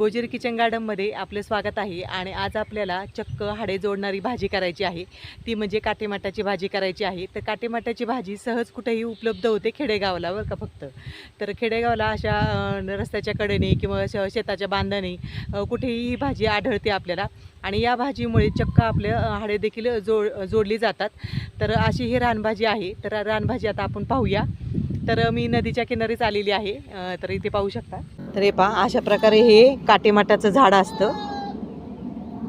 गोजीर kitchen गार्डनमध्ये आपलं स्वागत आहे आणि आज आपल्याला चक्क हाडे जोडणारी भाजी करायची आहे. ती म्हणजे काटेमाटाची भाजी करायची आहे. तर काटेमाटाची भाजी सहज कुठेही उपलब्ध होते खेडेगावाला बरं का फक्त. तर खेडेगावाला अशा रस्त्याच्या कडेने किंवा श- शेताच्या बांधाने कुठेही ही भाजी आढळते आपल्याला. आणि या भाजीमुळे चक्क आपल्या हाडे देखील जोड जोडली जातात. तर अशी ही रानभाजी आहे. तर रानभाजी आता आपण पाहूया. तर मी नदीच्या किनारीच आलेली आहे. तर इथे पाहू शकता. तर हे पहा अशा प्रकारे हे काटेमाटाचं झाड असतं.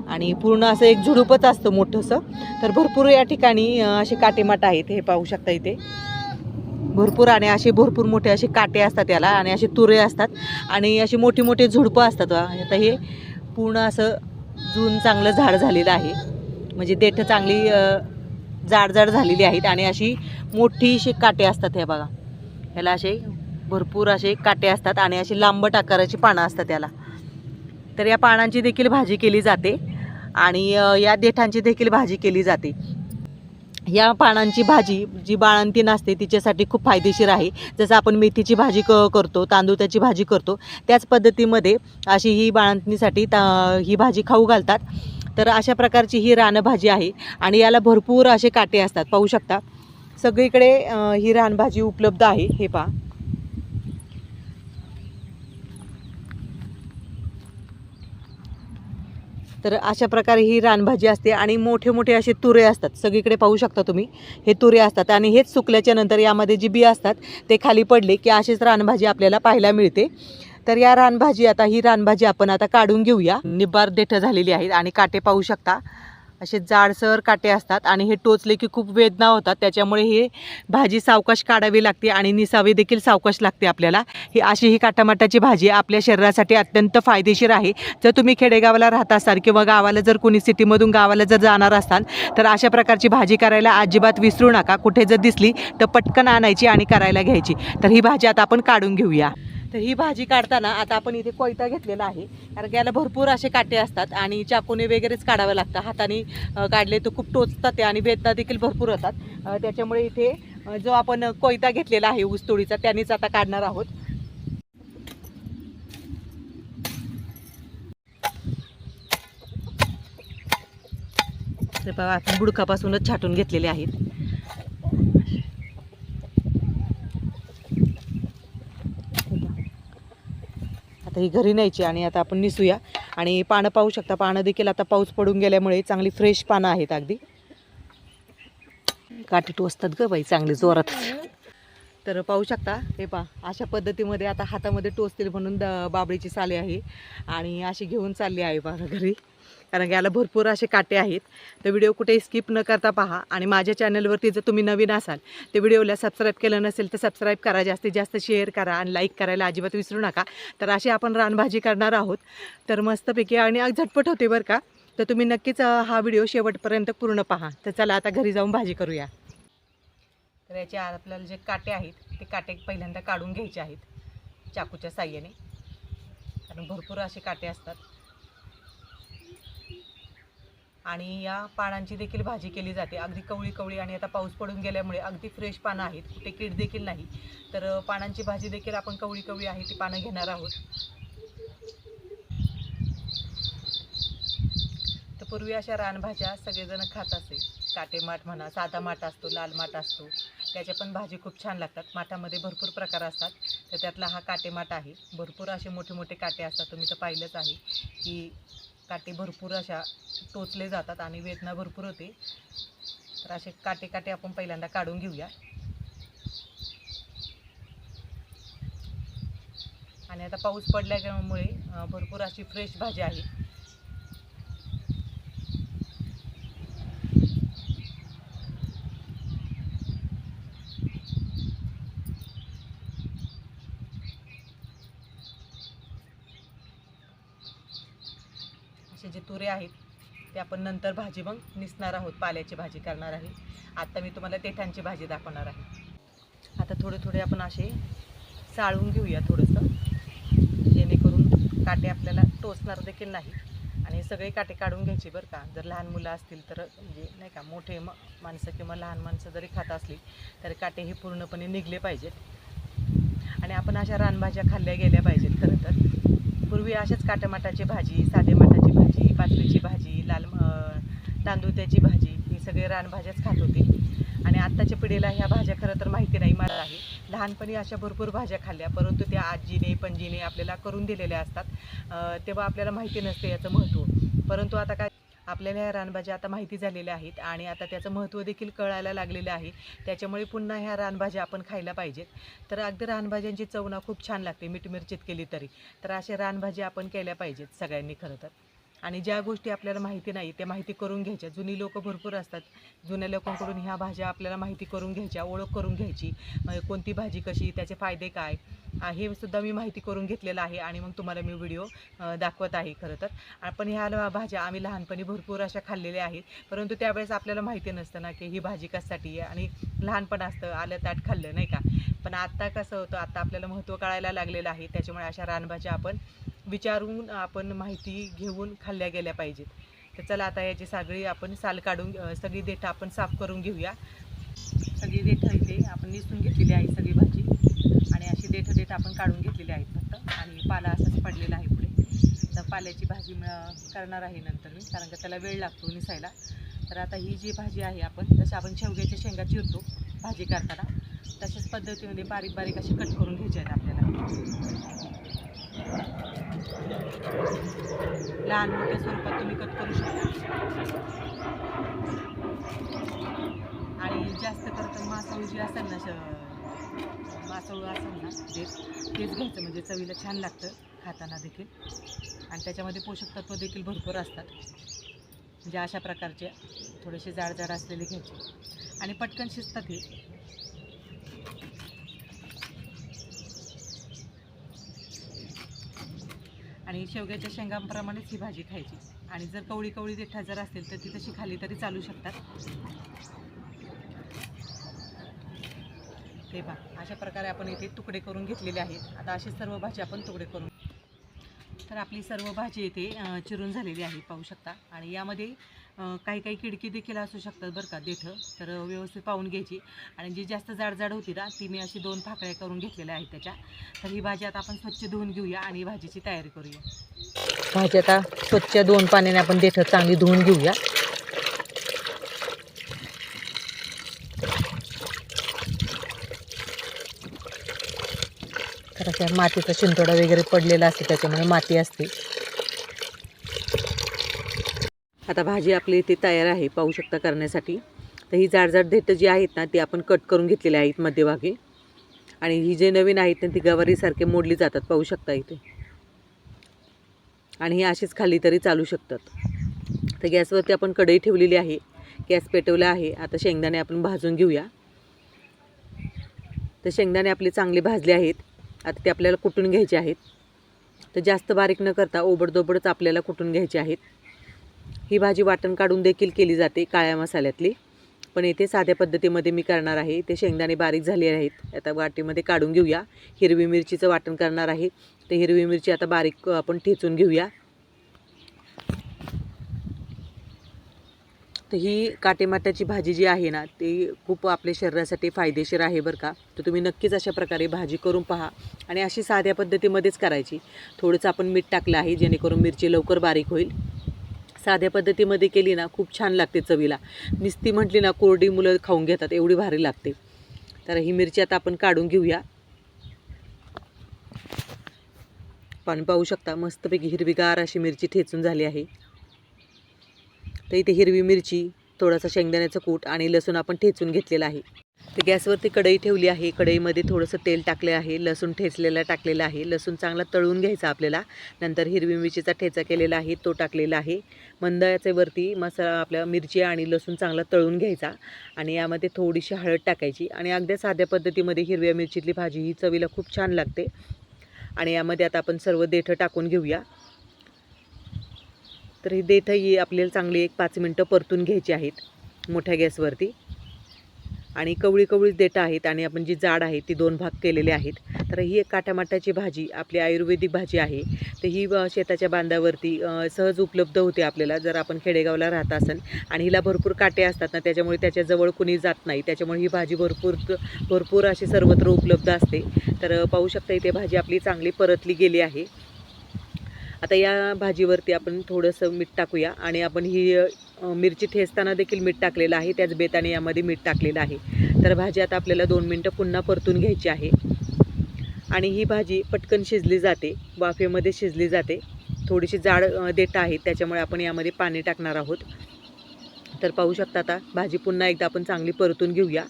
आणि पूर्ण असं एक झुडूपच असतं मोठंसं. तर भरपूर या ठिकाणी असे काटेमाट आहेत हे पाहू शकता इथे. भरपूर आणि असे भरपूर मोठे असे काटे असतात याला आणि असे तुरे असतात आणि असे मोठी मोठी झुडपं असतात. आता हे पूर्ण असं जून चांगलं झाड झालेलं आहे. म्हणजे देठं चांगली जाड जाड झालेली आहेत आणि अशी मोठीशी काटे असतात हे बघा. ह्याला असे भरपूर असे काटे असतात आणि अशी लांबट आकाराची पानं असतात त्याला तर या पानांची देखील भाजी केली जाते आणि या देठांची देखील भाजी केली जाते. या पानांची भाजी जी बाळंतीण असते तिच्यासाठी खूप फायदेशीर आहे. जसं आपण मेथीची भाजी क करतो तांदूळाची भाजी करतो त्याच पद्धतीमध्ये अशी ही बाळंतीसाठी ता ही भाजी खाऊ घालतात. तर अशा प्रकारची ही रानभाजी आहे आणि याला भरपूर असे काटे असतात. पाहू शकता. सगळीकडे ही रानभाजी उपलब्ध आहे. हे पहा. तर अशा प्रकारे ही रानभाजी असते आणि मोठे मोठे असे तुरे असतात. सगळीकडे पाहू शकता तुम्ही. हे तुरे असतात आणि हेच सुकल्याच्या नंतर यामध्ये जी बी असतात ते खाली पडले की अशीच रानभाजी आपल्याला पाहायला मिळते. तर या रानभाजी आता ही रानभाजी आपण आता काढून घेऊया. निब्बार देठं झालेली आहेत आणि काटे पाहू शकता. असे जाडसर काटे असतात आणि हे टोचले की खूप वेदना होतात. त्याच्यामुळे हे भाजी सावकाश काढावी लागते आणि निसावी देखील सावकाश लागते आपल्याला. ही अशी ही काटामाटाची भाजी आपल्या शरीरासाठी अत्यंत फायदेशीर आहे. जर तुम्ही खेडेगावाला राहत असाल किंवा गावाला जर कोणी सिटीमधून गावाला जर जाणार असाल तर अशा प्रकारची भाजी करायला अजिबात विसरू नका. कुठे जर दिसली तर पटकन आणायची आणि करायला घ्यायची. तर ही भाजी आता आपण काढून घेऊया. तर ही भाजी काढताना आता आपण इथे कोयता घेतलेला आहे. कारण की याला भरपूर असे काटे असतात आणि चाकूने वगैरेच काढावं लागतं हाताने काढले तर खूप टोचतात ते आणि वेदना देखील भरपूर होतात. त्याच्यामुळे इथे जो आपण कोयता घेतलेला आहे ऊसतोडीचा त्यानेच आता काढणार आहोत. ते बघा आपण बुडकापासूनच छाटून घेतलेले आहेत. आता ही घरी न्यायची आणि आता आपण निसूया. आणि पानं पाहू शकता पानं देखील आता पाऊस पडून गेल्यामुळे चांगली फ्रेश पानं आहेत अगदी. काठी टोचतात ग बाई चांगली जोरात. तर पाहू शकता हे पा अशा पद्धतीमध्ये आता हातामध्ये टोचतील म्हणून द बाबळीची साले आहे. आणि अशी घेऊन चालली आहे बघा घरी. कारण की याला भरपूर असे काटे आहेत. तर व्हिडिओ कुठेही स्किप न करता पहा आणि माझ्या चॅनलवरती जर तुम्ही नवीन असाल तर व्हिडिओला सबस्क्राईब केलं नसेल तर सबस्क्राईब करा जास्तीत जास्त शेअर करा आणि लाईक करायला अजिबात विसरू नका. तर अशी आपण रानभाजी करणार आहोत. तर मस्तपैकी आणि झटपट होते बरं का. तर तुम्ही नक्कीच हा व्हिडिओ शेवटपर्यंत पूर्ण पहा. तर चला आता घरी जाऊन भाजी करूया. तर याचे आपल्याला जे काटे आहेत ते काटे पहिल्यांदा काढून घ्यायचे आहेत. चाकूच्या साह्याने. कारण भरपूर असे काटे असतात. आणि या पानांची देखील भाजी केली जाते. अगदी कवळी कवळी आणि आता पाऊस पडून गेल्यामुळे अगदी फ्रेश पानं आहेत. कुठे कीड देखील नाही. तर पानांची भाजी देखील आपण कवळी कवळी आहे ती पानं घेणार आहोत. तर पूर्वी अशा रानभाज्या सगळेजण खात असे. काटे माठ म्हणा साधा माठ असतो लाल माठ असतो. त्याच्या पण भाजी खूप छान लागतात. माठामध्ये भरपूर प्रकार असतात. तर त्यातला हा काटे माठ आहे. भरपूर असे मोठे मोठे काटे असतात. तुम्ही तर पाहिलंच आहे की काटे भरपूर अशा टोचले जातात आणि वेदना भरपूर होते. तर असे काटे काटे आपण पहिल्यांदा काढून घेऊया. आणि आता पाऊस पडल्यामुळे भरपूर अशी फ्रेश भाजी आहे असे जे तुरे आहेत ते आपण नंतर भाजी मग निसणार आहोत पाल्याची भाजी करणार आहे. आता मी तुम्हाला देठांची भाजी दाखवणार आहे. आता थोडे थोडे आपण असे साळून घेऊया थोडंसं. जेणेकरून काटे आपल्याला टोचणार देखील नाही. आणि सगळे काटे काढून घ्यायचे बरं का. जर लहान मुलं असतील तर म्हणजे नाही का मोठे म माणसं किंवा लहान माणसं जरी खात असली तर काटे हे पूर्णपणे निघले पाहिजेत. आणि आपण अशा रानभाज्या खाल्ल्या गेल्या पाहिजेत खरं तर. पूर्वी अशाच काटमाटाची भाजी साधे माटाची भाजी पातळीची भाजी लाल अं, तांदूळत्याची भाजी ही सगळे रानभाज्याच खात होते. आणि आत्ताच्या पिढीला ह्या भाज्या खरं तर माहिती नाही मला आहे. लहानपणी अशा भरपूर भाज्या खाल्ल्या परंतु त्या आजीने पणजीने आपल्याला करून दिलेल्या असतात. तेव्हा आपल्याला माहिती नसते याचं महत्त्व. परंतु आता काय आपल्याला ह्या रानभाज्या आता माहिती झालेल्या आहेत आणि आता त्याचं महत्त्व देखील कळायला लागलेलं आहे. त्याच्यामुळे पुन्हा ह्या रानभाज्या आपण खायला पाहिजेत. तर अगदी रानभाज्यांची चवना खूप छान लागते मीठ मिरचीत केली तरी. तर अशा रानभाज्या आपण केल्या पाहिजेत सगळ्यांनी खरं तर. आणि ज्या गोष्टी आपल्याला माहिती नाही त्या माहिती करून घ्यायच्या. जुनी लोक भरपूर असतात. जुन्या लोकांकडून ह्या भाज्या आपल्याला माहिती करून घ्यायच्या ओळख करून घ्यायची. म्हणजे कोणती भाजी कशी त्याचे फायदे काय? हे सुद्धा मी माहिती करून घेतलेलं आहे आणि मग तुम्हाला मी व्हिडिओ दाखवत आहे खरं तर. आपण ह्या ल- भाज्या आम्ही लहानपणी भरपूर अशा खाल्लेल्या आहेत. परंतु त्यावेळेस आपल्याला माहिती नसतं ना की ही भाजी कशासाठी आहे आणि लहानपण असतं आलं ताट खाल्लं नाही का? पण आत्ता कसं होतं आत्ता आपल्याला महत्त्व कळायला लागलेलं आहे. त्याच्यामुळे अशा रानभाज्या आपण विचारून आपण माहिती घेऊन खाल्ल्या गेल्या पाहिजेत. तर चला आता याची सगळी आपण साल काढून सगळी देठं आपण साफ करून घेऊया. सगळी देठं इथे आपण निसून घेतलेली आहे सगळी भाजी. आणि अशी देठं देठं आपण काढून घेतलेली आहेत फक्त. आणि पाला असाच पडलेला आहे पुढे. तर पाल्याची भाजी करणार आहे नंतर मी कारण का त्याला वेळ लागतो निसायला. तर आता ही जी भाजी आहे आपण जसं आपण शेवग्याच्या शेंगा चिरतो भाजी करताना. तशाच पद्धतीमध्ये बारीक बारीक अशी कट करून घ्यायचे आहेत आपल्याला. लहान मोठ्या स्वरूपात तुम्ही कट करू शकता. आणि जास्त करता मासाळू जी असेल ना श- मासाळू असेल ना ते तेच घ्यायचं. म्हणजे चवीला छान लागतं खाताना देखील. आणि त्याच्यामध्ये पोषक तत्व देखील भरपूर असतात. म्हणजे अशा प्रकारचे थोडेसे जाड जाड असलेले घ्यायचे. आणि पटकन शिजतात हे. आणि शेवग्याच्या शेंगांप्रमाणेच ही भाजी खायची. आणि जर कवळी कवळी देठा जर असेल तर ती तशी खाली तरी चालू शकतात. ते पहा अशा प्रकारे आपण इथे तुकडे करून घेतलेले आहेत. आता असे सर्व भाजी आपण तुकडे करून तर आपली सर्व भाजी येथे चिरून झालेली आहे पाहू शकता. आणि यामध्ये काही काही किडकी देखील असू शकतात बरं का देठं. तर व्यवस्थित पाहून घ्यायची. आणि जी जास्त जाडजाड होती ना ती मी अशी दोन फाकड्या करून घेतलेल्या आहेत त्याच्या. तर ही भाजी आता आपण स्वच्छ धुवून घेऊया आणि भाजीची तयारी करूया. भाजी आता स्वच्छ दोन पाण्याने आपण देठं चांगली धुवून घेऊया. तर अशा मातीचा शिंतोडा वगैरे पडलेला असते त्याच्यामुळे माती असते. आता भाजी आपली इथे तयार आहे पाहू शकता करण्यासाठी. तर ही जाडजाड देठं जी आहेत ना ती आपण कट करून घेतलेली आहेत मध्यभागी. आणि ही जे नवीन आहेत ना ती गवारीसारखे मोडली जातात पाहू शकता इथे. आणि ही अशीच खाली तरी चालू शकतात. तर गॅसवरती आपण कढई ठेवलेली आहे गॅस पेटवला आहे. आता शेंगदाणे आपण भाजून घेऊया. तर शेंगदाणे आपले चांगले भाजले आहेत. आता ते आपल्याला कुटून घ्यायचे आहेत? तर जास्त बारीक न करता ओबडदोबडच आपल्याला कुटून घ्यायचे आहेत? ही भाजी वाटण काढून देखील केली जाते काळ्या मसाल्यातली. पण इथे साध्या पद्धतीमध्ये मी करणार आहे. ते शेंगदाणे बारीक झाले आहेत. आता वाटीमध्ये काढून घेऊया. हिरवी मिरचीचं वाटण करणार आहे. ते हिरवी मिरची आता बारीक आपण ठेचून घेऊया. तर ही काटेमाटाची भाजी जी आहे ना ती खूप आपल्या शरीरासाठी फायदेशीर आहे बरं का. तर तुम्ही नक्कीच अशा प्रकारे भाजी करून पहा आणि अशी साध्या पद्धतीमध्येच करायची. थोडंसं आपण मीठ टाकलं आहे जेणेकरून मिरची लवकर बारीक होईल. साध्या पद्धतीमध्ये केली ना खूप छान लागते चवीला. निस्ती म्हटली ना कोरडी मुलं खाऊन घेतात एवढी भारी लागते. तर ही मिरची आता आपण काढून घेऊया. पण पाहू शकता मस्तपैकी हिरवीगार अशी मिरची ठेचून झाली आहे. तर इथे हिरवी मिरची थोडासा शेंगदाण्याचं कूट आणि लसूण आपण ठेचून घेतलेला आहे. तर गॅसवरती कढई ठेवली आहे. कढईमध्ये थोडंसं तेल टाकले आहे. लसूण ठेचलेला टाकलेला आहे. लसूण चांगला तळून घ्यायचा आपल्याला. नंतर हिरवी मिरचीचा ठेचा केलेला आहे. तो टाकलेला आहे. मंद याचेवरती मसाला आपल्या मिरची आणि लसूण चांगला तळून घ्यायचा आणि यामध्ये थोडीशी हळद टाकायची आणि अगदी साध्या पद्धतीमध्ये हिरव्या मिरचीतली भाजी ही चवीला खूप छान लागते. आणि यामध्ये आता आपण सर्व देठं टाकून घेऊया. तर ही देठं ही आपल्याला चांगली एक पाच मिनटं परतून घ्यायची आहेत मोठ्या गॅसवरती. आणि कवळी कवळीच देठं आहेत आणि आपण जी जाड आहे ती दोन भाग केलेले आहेत. तर ही एक काटामाटाची भाजी आपली आयुर्वेदिक भाजी आहे. तर ही शेताच्या बांधावरती सहज उपलब्ध होते आपल्याला. जर आपण खेडेगावला राहत असेल आणि हिला भरपूर काटे असतात ना त्याच्यामुळे त्याच्याजवळ कुणी जात नाही. त्याच्यामुळे ही भाजी भरपूर भरपूर अशी सर्वत्र उपलब्ध असते. तर पाहू शकता इथे भाजी आपली चांगली परतली गेली आहे. आता या भाजीवरती आपण थोडंसं मीठ टाकूया आणि आपण ही मिरची ठेचताना देखील मीठ टाकलेलं आहे. त्याच बेताने यामध्ये मीठ टाकलेलं आहे. तर भाजी आता आपल्याला दोन मिनटं पुन्हा परतून घ्यायची आहे. आणि ही भाजी पटकन शिजली जाते. वाफेमध्ये शिजली जाते. थोडीशी जाड देठ आहे. त्याच्यामुळे आपण यामध्ये पाणी टाकणार आहोत. तर पाहू शकता आता भाजी पुन्हा एकदा आपण चांगली परतून घेऊया.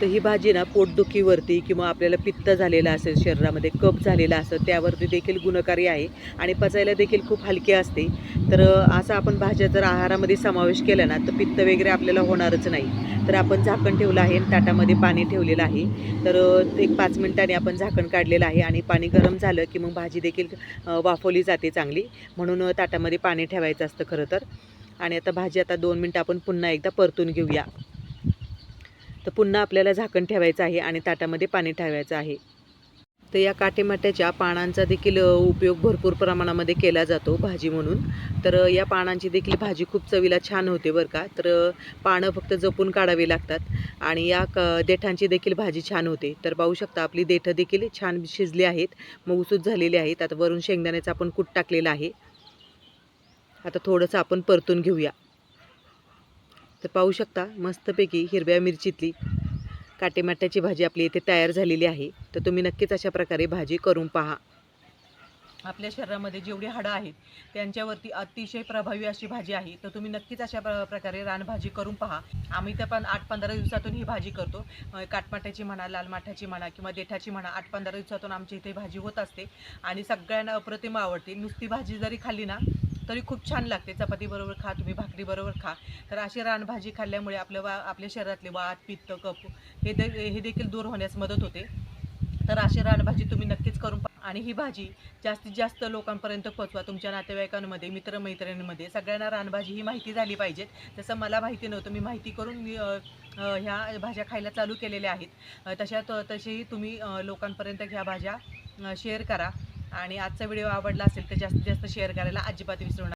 तर ही भाजी ना पोटदुखीवरती किंवा आपल्याला पित्त झालेलं असेल शरीरामध्ये कप झालेला असेल त्यावरती देखील गुणकारी आहे आणि पचायला देखील खूप हलकी असते. तर असं असा आपण भाज्या जर आहारामध्ये समावेश केला ना तर पित्त वगैरे आपल्याला होणारच नाही. तर आपण झाकण ठेवलं आहे आणि ताटामध्ये पाणी ठेवलेलं आहे. तर एक पाच मिनिटांनी आपण झाकण काढलेलं आहे आणि पाणी गरम झालं की मग भाजी देखील वाफवली जाते चांगली. म्हणून ताटामध्ये पाणी ठेवायचं असतं खरं तर. आणि आता भाजी आता दोन मिनटं आपण पुन्हा एकदा परतून घेऊया. तर पुन्हा आपल्याला झाकण ठेवायचं आहे आणि ताटामध्ये पाणी ठेवायचं आहे. तर या काटेमाट्याच्या पानांचा देखील उपयोग भरपूर प्रमाणामध्ये केला जातो भाजी म्हणून. तर या पानांची देखील भाजी खूप चवीला छान होते बरं का. तर पानं फक्त जपून काढावी लागतात आणि या क देठांची देखील भाजी छान होते. तर पाहू शकता आपली देठं देखील छान शिजली आहेत मऊसूत झालेली आहेत. आता वरून शेंगदाण्याचं आपण कूट टाकलेलं आहे. आता थोडंसं आपण परतून घेऊया. तर पाहू शकता मस्तपैकी हिरव्या मिरचीतली काटेमाट्याची भाजी आपली इथे तयार झालेली आहे. तर तुम्ही नक्कीच अशा प्रकारे भाजी करून पहा. आपल्या शरीरामध्ये जेवढी हाडं आहेत त्यांच्यावरती अतिशय प्रभावी अशी भाजी आहे. तर तुम्ही नक्कीच अशा प्र प्रकारे रानभाजी करून पहा. आम्ही तर पण आठ पंधरा दिवसातून ही भाजी करतो. काटमाठ्याची काटमाट्याची म्हणा लाल माठाची म्हणा किंवा देठाची म्हणा आठ पंधरा दिवसातून आमच्या इथे भाजी होत असते. आणि सगळ्यांना अप्रतिम आवडते. नुसती भाजी जरी खाल्ली ना तरी खूप छान लागते. चपातीबरोबर खा तुम्ही भाकरी बरोबर खा. तर अशी रानभाजी खाल्ल्यामुळे आपल्या वा आपल्या शरीरातले वात पित्त कप हे दे हे देखील दूर होण्यास मदत होते. तर अशी रानभाजी तुम्ही नक्कीच करून आणि ही भाजी जास्तीत जास्त लोकांपर्यंत पोचवा तुमच्या नातेवाईकांमध्ये मित्रमैत्रिणींमध्ये. सगळ्यांना रानभाजी ही माहिती झाली पाहिजे. जसं मला माहिती नव्हतं मी माहिती करून मी ह्या भाज्या खायला चालू केलेल्या आहेत. तशा त- तसेही तुम्ही लोकांपर्यंत ह्या भाज्या शेअर करा. आणि आजचा व्हिडिओ आवडला असेल तर जास्तीत जास्त शेअर करायला अजिबात विसरू नका.